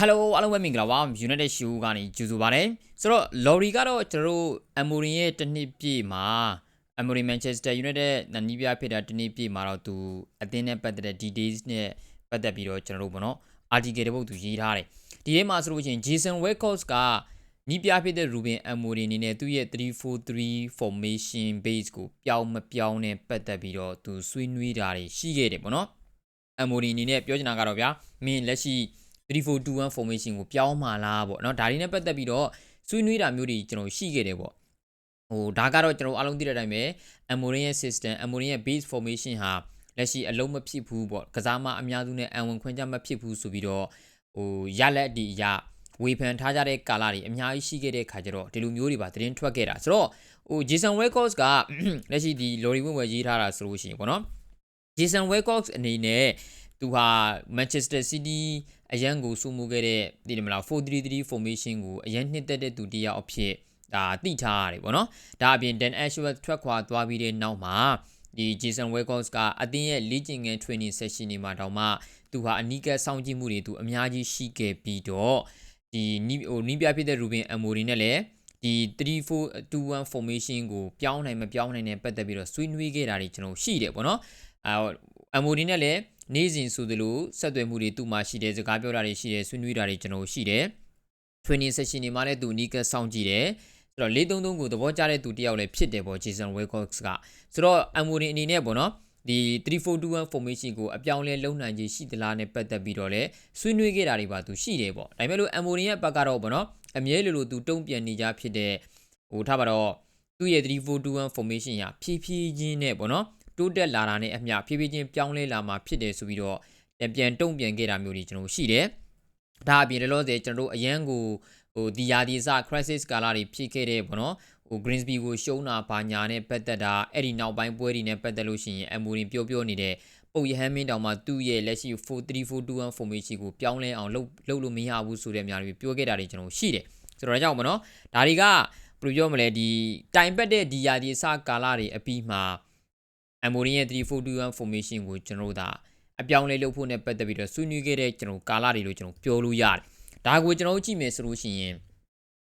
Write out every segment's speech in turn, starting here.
Hello အားလုံးပဲမင်္ဂလာပါ United Show ကနေကြိုဆိုပါရစေဆိုတော့ Lorry ကတော့ကျွန်တော်တို့ Amorin ရဲ့တစ်နှစ်ပြည့်မှာ Amorin Manchester United နဲ့နီးပြဖြစ်တာတစ်နှစ်ပြည့်မှာတော့သူအသင်းနဲ့ပတ်သက်တဲ့ details နဲ့ပတ်သက်ပြီးတော့ကျွန်တော်တို့ပေါ့နော် article တစ်ပုဒ်သူရေးထားတယ်ဒီထဲမှာဆိုလို့ရှိရင် Jason Wickox ကနီးပြဖြစ်တဲ့ Ruben Amorin အနေနဲ့သူ့ရဲ့343 formation base ကိုပြောင်းမပြောင်းနဲ့ပတ်သက်ပြီးတော့သူဆွေးနွေးတာတွေရှိခဲ့တယ်ပေါ့နော် Amorin အနေနဲ့ပြောချင်တာကတော့ဗျာမင်းလက်ရှိ 3421 formation ကိုပြောင်းมาလားပေါ့เนาะဒါတွေနဲ့ပတ်သက်ပြီးတော့ဆွေးနွေးတာမျိုးတွေကျွန်တော်ရှိခဲ့တယ်ပေါ့ဟိုဒါကတော့ကျွန်တော်အားလုံးသိတဲ့အတိုင်းပဲ Amorin ရဲ့ system Amorin ရဲ့ base formation ဟာလက်ရှိအလုံးမဖြစ်ဘူးပေါ့ကစားမအများစုနဲ့အံဝင်ခွင့်ကြမဖြစ်ဘူးဆိုပြီးတော့ဟိုရလက်ဒီအရာဝေဖန်ထားကြတဲ့ကာလတွေအများကြီးရှိခဲ့တဲ့ခါကျတော့ဒီလိုမျိုးတွေပါသတင်းထွက်ခဲ့တာဆိုတော့ဟို Jason Records ကလက်ရှိဒီ Lorry ဝင်ဝယ်ရေးထားတာဆိုလို့ရှိရင်ပေါ့နော် Jason Records အနေနဲ့ သူဟာ Manchester City အရန်ကိုစုမှုခဲ့တဲ့ဒီမလား433 formation ကိုအရန်နှစ်သက်တဲ့သူတယောက်အဖြစ်ဒါသိထားရတယ်ပေါ့နော်ဒါအပြင် Dan Ashworth ထွက်ခွာသွားပြီးတဲ့နောက်မှာဒီ Jason Wickox ကအတင်းရဲ့လေ့ကျင့်ခန်း training session တွေမှာတောင်မှသူဟာအနီးကပ်စောင့်ကြည့်မှုတွေသူအများကြီးရှိခဲ့ပြီးတော့ဒီနီးဟိုနီးပြဖြစ်တဲ့ Ruben Amorim နဲ့လည်းဒီ3421 formation ကိုပြောင်းနိုင်မပြောင်းနိုင်တဲ့ပတ်သက်ပြီးတော့ဆွေးနွေးခဲ့တာတွေကျွန်တော်ရှိတယ်ပေါ့နော်အဲအမိုဒီနဲ့လည်း နေ့စဉ်ဆိုသလိုဆက်သွယ်မှုတွေသူ့မှာရှိတယ်စကားပြောတာတွေရှိတယ်ဆွေးနွေးတာတွေကျွန်တော်ရှိတယ် training session တွေမှာလည်းသူအနီးကပ်စောင့်ကြည့်တယ်ဆိုတော့433ကိုသဘောကျတဲ့သူတယောက်လည်းဖြစ်တယ်ပေါ့ Jason Wilcox ကဆိုတော့ Amorin အနေနဲ့ပေါ့နော်ဒီ3421 formation ကိုအပြောင်းလဲလုံးနိုင်ခြင်းရှိသလားနဲ့ပတ်သက်ပြီးတော့လည်းဆွေးနွေးခဲ့တာတွေပါသူရှိတယ်ပေါ့ဒါပေမဲ့လို့ Amorin ရဲ့ဘက်ကတော့ပေါ့နော်အမြဲလိုလိုသူတုံ့ပြန်နေကြဖြစ်တဲ့ဟိုထားပါတော့သူ့ရဲ့3421 formation ရဖြည်းဖြည်းချင်းနဲ့ပေါ့နော် တိုးတက်လာတာနဲ့အမျှဖြည်းဖြည်းချင်းပြောင်းလဲလာမှာဖြစ်တယ်ဆိုပြီးတော့ပြန်တုံ့ပြန်ခဲ့တာမျိုးတွေကျွန်တော်ရှိတယ်ဒါအပြင်လောလောဆယ်ကျွန်တော်တို့အရန်ကိုဟိုဒီယာဒီစ crisis ကာလတွေဖြစ်ခဲ့တဲ့ပေါ့နော်ဟို Greensby ကိုရှုံးတာဘာညာနဲ့ပတ်သက်တာအဲ့ဒီနောက်ပိုင်းပွဲတွေနဲ့ပတ်သက်လို့ရှိရင်အမူရင်ပြောပြောနေတဲ့ပုတ်ရဟန်းမင်းတောင်မှသူ့ရဲ့လက်ရှိ43421 formation ကိုပြောင်းလဲအောင်လုပ်လုပ်လို့မရဘူးဆိုတဲ့အများကြီးပြောခဲ့တာတွေကျွန်တော်ရှိတယ်ဆိုတော့ဒါကြောင့်မနော်ဒါတွေကဘယ်လိုပြောမလဲဒီတိုင်ပတ်တဲ့ဒီယာဒီစကာလတွေအပြီးမှာ Amorin ရဲ့3421 formation ကိုကျွန်တော်တို့ဒါအပြောင်းလဲလုပ်ဖို့နဲ့ပတ်သက်ပြီးတော့ဆွေးနွေးခဲ့တဲ့ကျွန်တော်ကာလတွေလို့ကျွန်တော်ပြောလို့ရတယ်။ဒါကိုကျွန်တော်ကြည့်မယ်ဆိုလို့ရှိရင်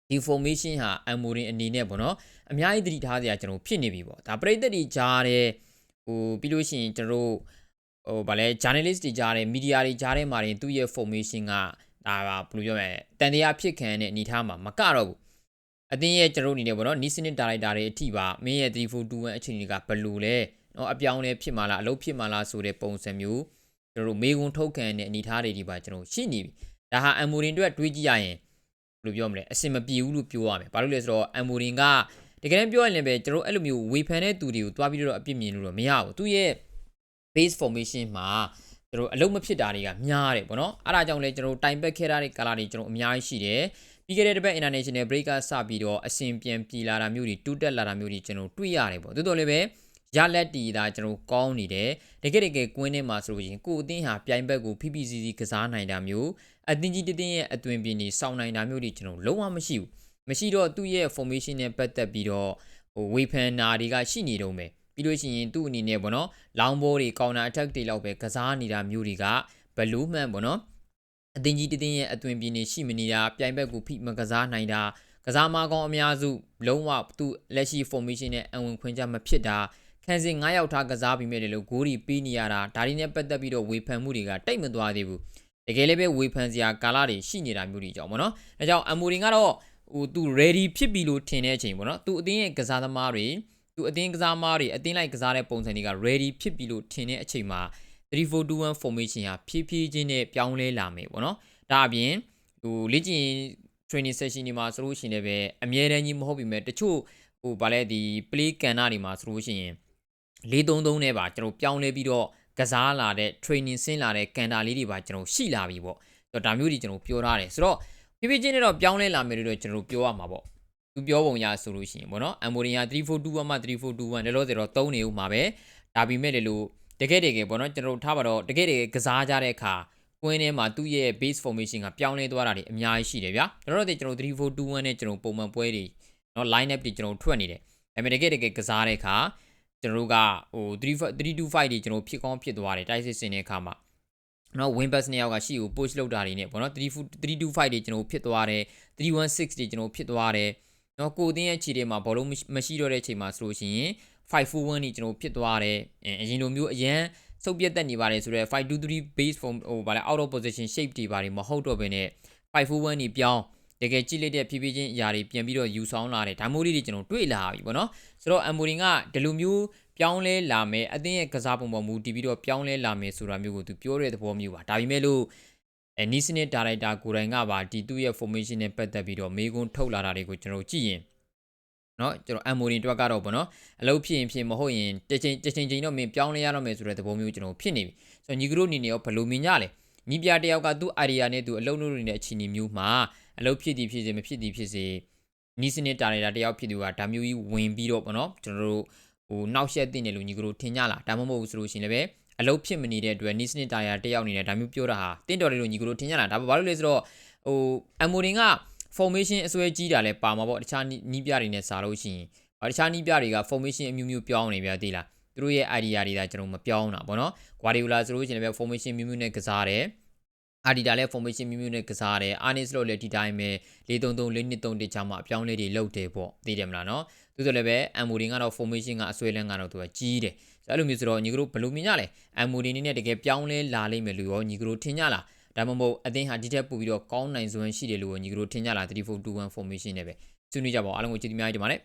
ဒီ formation ဟာ Amorin အနေနဲ့ပေါ့နော်အများကြီးသတိထားစရာကျွန်တော်ဖြစ်နေပြီပေါ့။ဒါပရိသတ်တွေကြားတဲ့ဟိုပြီးလို့ရှိရင်ကျွန်တော်ဟိုဗာလဲ journalist တွေကြားတဲ့ media တွေကြားတဲ့မှာရင်သူ့ရဲ့ formation ကဒါကဘယ်လိုပြောမလဲတန်တရားဖြစ်ခံတဲ့အနေထားမှာမကတော့ဘူးအတင်းရဲ့ကျွန်တော်အနေနဲ့ပေါ့နော်နီးစနစ်ဒါရိုက်တာတွေအထိပါမင်းရဲ့3421အချိန်တွေကဘယ်လိုလဲ နော်အပြောင်းလဲဖြစ်မှာလားအလုပ်ဖြစ်မှာလားဆိုတဲ့ပုံစံမျိုးကျွန်တော်တို့မေကွန်ထုတ်ခံတဲ့အနေအထားတွေဒီပါကျွန်တော်ရှိနေပြီဒါဟာအမ်မိုရင်တို့တွေးကြည့်ရရင်ဘယ်လိုပြောမလဲအဆင်မပြေဘူးလို့ပြောရမယ်ဘာလို့လဲဆိုတော့အမ်မိုရင်ကတကယ်တမ်းပြောရင်လည်းပဲကျွန်တော်အဲ့လိုမျိုးဝေဖန်တဲ့သူတွေကိုတွားပြီးတော့အပြစ်မြင်လို့တော့မရဘူးသူရဲ့ base formation မှာကျွန်တော်အလုံးမဖြစ်တာတွေကများတယ်ပေါ့နော်အဲ့ဒါကြောင့်လဲကျွန်တော်တိုင်ပက်ခဲ့တဲ့ကာလတွေကျွန်တော်အများကြီးရှိတယ်ပြီးခဲ့တဲ့တစ်ပတ် international break ကစပြီးတော့အစဉ်ပြန်ပြည်လာတာမျိုးတွေတူးတက်လာတာမျိုးတွေကျွန်တော်တွေ့ရတယ်ပေါ့တိုးတော်လည်းပဲ ရလက်တီဒါကျွန်တော်ကောင်းနေတယ်တကယ်တကယ်ကွင်းထဲမှာဆိုလို့ရှိရင်ကိုအသင်းဟာပြိုင်ဘက်ကိုဖိဖိစီစီကစားနိုင်တာမျိုးအသင်းကြီးတတင်းရဲ့အသွင်ပြင်နေစောင့်နိုင်တာမျိုးတွေကျွန်တော်လုံးဝမရှိဘူးမရှိတော့သူ့ရဲ့ formation နဲ့ပတ်သက်ပြီးတော့ဟိုဝေဖန်နာတွေကရှိနေတော့မယ်ပြီးလို့ရှိရင်သူ့အနေနဲ့ပေါ့နော်လောင်းဘောတွေ counter attack တွေလောက်ပဲကစားနေတာမျိုးတွေကဘလူးမှန်ပေါ့နော်အသင်းကြီးတတင်းရဲ့အသွင်ပြင်နေရှိမနေတာပြိုင်ဘက်ကိုဖိမကစားနိုင်တာကစားမကောင်းအများစုလုံးဝသူ့လက်ရှိ formation နဲ့အဝင်ခွင့်ကြမဖြစ်တာ ခံစဉ်9ယောက်ထားကစားပြီးမြဲတယ်လို့ဂိုးရီပေးနေရတာဒါတွေနဲ့ပတ်သက်ပြီးတော့ဝေဖန်မှုတွေကတိတ်မသွားသေးဘူးတကယ်လည်းပဲဝေဖန်စရာကာလတွေရှိနေတာမျိုးတွေကြောင့်ပေါ့နော်ဒါကြောင့်အမူရင်ကတော့ဟိုသူ ready ဖြစ်ပြီလို့ထင်တဲ့အချိန်ပေါ့နော်သူအတင်းရဲ့ကစားသမားတွေသူအတင်းကစားသမားတွေအတင်းလိုက်ကစားတဲ့ပုံစံတွေက ready ဖြစ်ပြီလို့ထင်တဲ့အချိန်မှာ3421 formation ဟာဖြည်းဖြည်းချင်းနဲ့ပြောင်းလဲလာမယ်ပေါ့နော်ဒါအပြင်ဟိုလေ့ကျင့် training session တွေမှာဆိုလို့ရှိရင်လည်းအမြဲတမ်းကြီးမဟုတ်ပြီမဲ့တချို့ဟိုဗာလဲဒီ play ကန်နာတွေမှာဆိုလို့ရှိရင် 433နဲ့ပါကျွန်တော်ပြောင်းလဲပြီးတော့ကစားလာတဲ့ training ဆင်းလာတဲ့ကန်တာလေးတွေပါကျွန်တော်ရှိလာပြီပေါ့ဆိုတော့ဒါမျိုးတွေကျွန်တော်ပြောထားတယ်ဆိုတော့ဖြည်းဖြည်းချင်းနဲ့တော့ပြောင်းလဲလာမယ်လို့တော့ကျွန်တော်ပြောရမှာပေါ့သူပြောပုံရဆိုလို့ရှိရင်ပေါ့နော်အမ်မိုရီယာ3421မှ3421လည်းလို့ဆိုတော့3နေဦးမှာပဲဒါပေမဲ့လည်းလို့တကယ်တကယ်ပေါ့နော်ကျွန်တော်ထားပါတော့တကယ်တကယ်ကစားကြတဲ့အခါကွင်းထဲမှာသူ့ရဲ့ base formation ကပြောင်းလဲသွားတာတွေအများကြီးရှိတယ်ဗျာကျွန်တော်တို့ကျွန်တော်3421နဲ့ကျွန်တော်ပုံမှန်ပွဲတွေနော် line up တွေကျွန်တော်ထွက်နေတယ်ဒါပေမဲ့တကယ်တကယ်ကစားတဲ့အခါ ကျွန်တော်တို့ကဟို3 325တွေကျွန်တော်ဖြစ်ကောင်းဖြစ်သွားတယ်တိုက်စစ်စင်တဲ့အခါမှာနော် win bus နှစ်ယောက်ကရှီကို push လုပ်တာတွေနဲ့ပေါ့နော်3 325တွေကျွန်တော်ဖြစ်သွားတယ်316တွေကျွန်တော်ဖြစ်သွားတယ်နော်ကိုတင်းရဲ့ခြေတွေမှာဘောလုံးမရှိတော့တဲ့အချိန်မှာဆိုလို့ရှိရင်541นี่ကျွန်တော်ဖြစ်သွားတယ်အရင်လိုမျိုးအရန်စုပ်ပြတ်တက်နေပါတယ်ဆိုတော့523 base form ဟိုဗာလဲ out of position shape တွေပါတယ်မဟုတ်တော့ဘဲနဲ့541นี่ပြောင်း တကယ်ကြည့်လိုက်တဲ့ဖြည်းဖြည်းချင်းအရာတွေပြန်ပြီးတော့ယူဆောင်လာတယ်ဒါမျိုးလေးတွေကျွန်တော်တွေ့လာပြီပေါ့နော်ဆိုတော့အမ်မိုရင်ကဒီလိုမျိုးပြောင်းလဲလာမယ်အသင်းရဲ့ကစားပုံပေါ်မူတည်ပြီးတော့ပြောင်းလဲလာမယ်ဆိုတာမျိုးကိုသူပြောတဲ့သဘောမျိုးပါဒါပေမဲ့လို့အဲနီးစနစ်ဒါရိုက်တာကိုယ်တိုင်ကပါဒီသူ့ရဲ့ formation နဲ့ပတ်သက်ပြီးတော့မေးခွန်းထုတ်လာတာတွေကိုကျွန်တော်ကြည့်ရင်เนาะကျွန်တော်အမ်မိုရင်တွက်ကတော့ပေါ့နော်အလုပ်ဖြစ်ရင်ဖြစ်မဟုတ်ရင်တစ်ချိန်တစ်ချိန်ချိန်တော့မင်းပြောင်းလဲရတော့မယ်ဆိုတဲ့သဘောမျိုးကျွန်တော်ဖြစ်နေပြီဆိုတော့ညီကတို့အနေနဲ့ရောဘယ်လိုမြင်ကြလဲညီပြတယောက်ကသူ့ idea နဲ့သူအလုပ်လုပ်နေတဲ့အခြေအနေမျိုးမှာ အလုပ်ဖြစ်သည်ဖြစ်စေမဖြစ်သည်ဖြစ်စေနီးစနစ်တာနေတာတယောက်ဖြစ်သူကဒါမျိုးကြီးဝင်ပြီးတော့ပေါ့နော်ကျွန်တော်တို့ဟိုနောက်ဆက်တင်တယ်လို့ညီကတို့ထင်ကြလားဒါမှမဟုတ်ဘူးဆိုလို့ရှိရင်လည်းအလုပ်ဖြစ်မနေတဲ့အတွက်နီးစနစ်တာယာတယောက်အနေနဲ့ဒါမျိုးပြောတာဟာတင့်တော်တယ်လို့ညီကတို့ထင်ကြလားဒါဘာလို့လဲဆိုတော့ဟိုအမ်မိုရင်က formation အစွဲကြီးတာလဲပါမှာပေါ့တခြားနီးပြတွေနဲ့စားလို့ရှိရင်တခြားနီးပြတွေက formation အမျိုးမျိုးပြောင်းနေပြသေးလားသူတို့ရဲ့ idea တွေဒါကျွန်တော်မပြောင်းတာပေါ့နော် Guardiola ဆိုလို့ရှိရင်လည်း formation မျိုးမျိုးနဲ့ကစားတယ် အာဒီတာလည်း formation မျိုးမျိုးနဲ့ကစားတယ်အာနစ်လို့လည်းဒီတိုင်းပဲ433 423တချာမှအပြောင်းလဲတွေလုပ်တယ်ပေါ့သိတယ်မလားနော်သူဆိုလည်းပဲအမ်မိုရင်ကတော့ formation ကအစွဲလန်းကတော့သူကကြီးတယ်ဆိုအဲ့လိုမျိုးဆိုတော့ညီကတို့ဘယ်လိုမြင်ကြလဲအမ်မိုရင်နဲ့တကယ်ပြောင်းလဲလာလိမ့်မယ်လို့ရောညီကတို့ထင်ကြလားဒါမှမဟုတ်အသင်းဟာဒီထက်ပိုပြီးတော့ကောင်းနိုင်စွမ်းရှိတယ်လို့ညီကတို့ထင်ကြလား3421 formation နဲ့ပဲဆွေးနွေးကြပါဦးအားလုံးကိုကျေးဇူးများကြီးတင်ပါတယ်